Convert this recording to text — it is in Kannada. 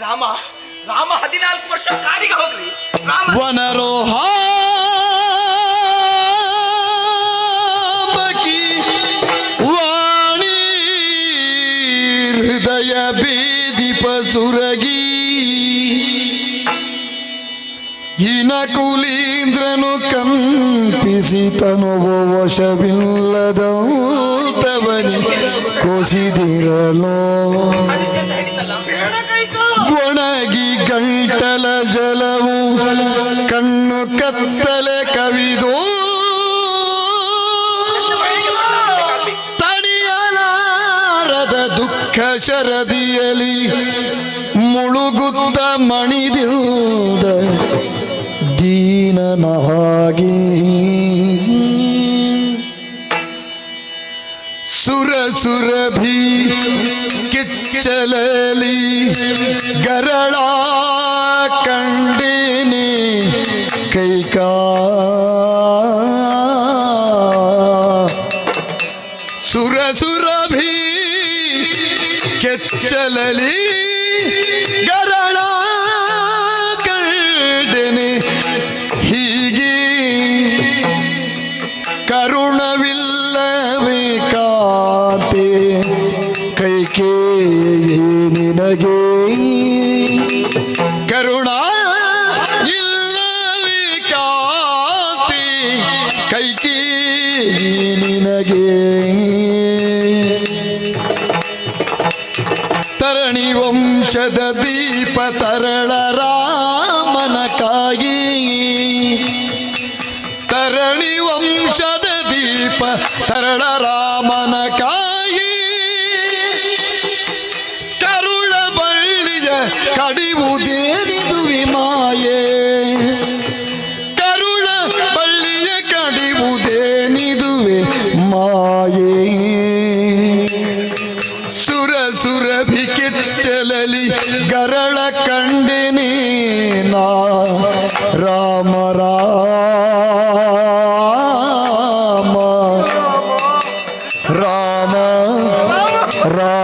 ರಾಮ ರಾಮ ಹದಿನಾಲ್ಕು ವರ್ಷ ಕಾಡಿಗೆ ಹೋಗ್ಲಿ. ರಾಮ ವನರೋಹ ವಾಣಿ ಹೃದಯ ಬೇದಿಪ ಸುರಗಿ. ಇನ ಕುಲೀಂದ್ರನು ಕಂಪಿಸಿ ತನುವ ವಶವಿಲ್ಲದವನಿ ಕೊಸಿದಿರಲೋ. ಜಲವು ಕಣ್ಣು ಕತ್ತಲೆ ಕವಿದು. ತಣಿಯಲಾರದ ದುಃಖ ಶರದಿಯಲಿ ಮುಳುಗುತ್ತ ದೀನನಹಾಗಿ ಸುರ ಸುರಭಿ ಕಿಚ್ಚಲಲಿ ಗರಳ ಕಂಡೇನೆ ಕೈಕಾ ಸುರ ಸುರಭಿ ಕೆಚ್ಚಲಲಿ ಗರಳ ಕಂಡೇನೆ ಹೀಗೆ ಕರುಣವಿಲ್ಲವೇ ಕಾತೆ ಕೈಕೇ ನಿನಗೆ ಕರುಣ ನಿನಗೆ. ತರಣಿ ವಂಶದ ದೀಪ ತರಳ ರಾಮನಕಾಗಿ ತರಣಿ ವಂಶದ ದೀಪ ತರಳ ರಾಮನ ಮಾಯೇ. ಸುರ ಸುರ ಕಿಚ್ಚಲಲಿ ಗರಳ ಕಂಡಿನಿ ನಾ ರಾಮ ರಾಮ ರಾಮ ರಾಮ.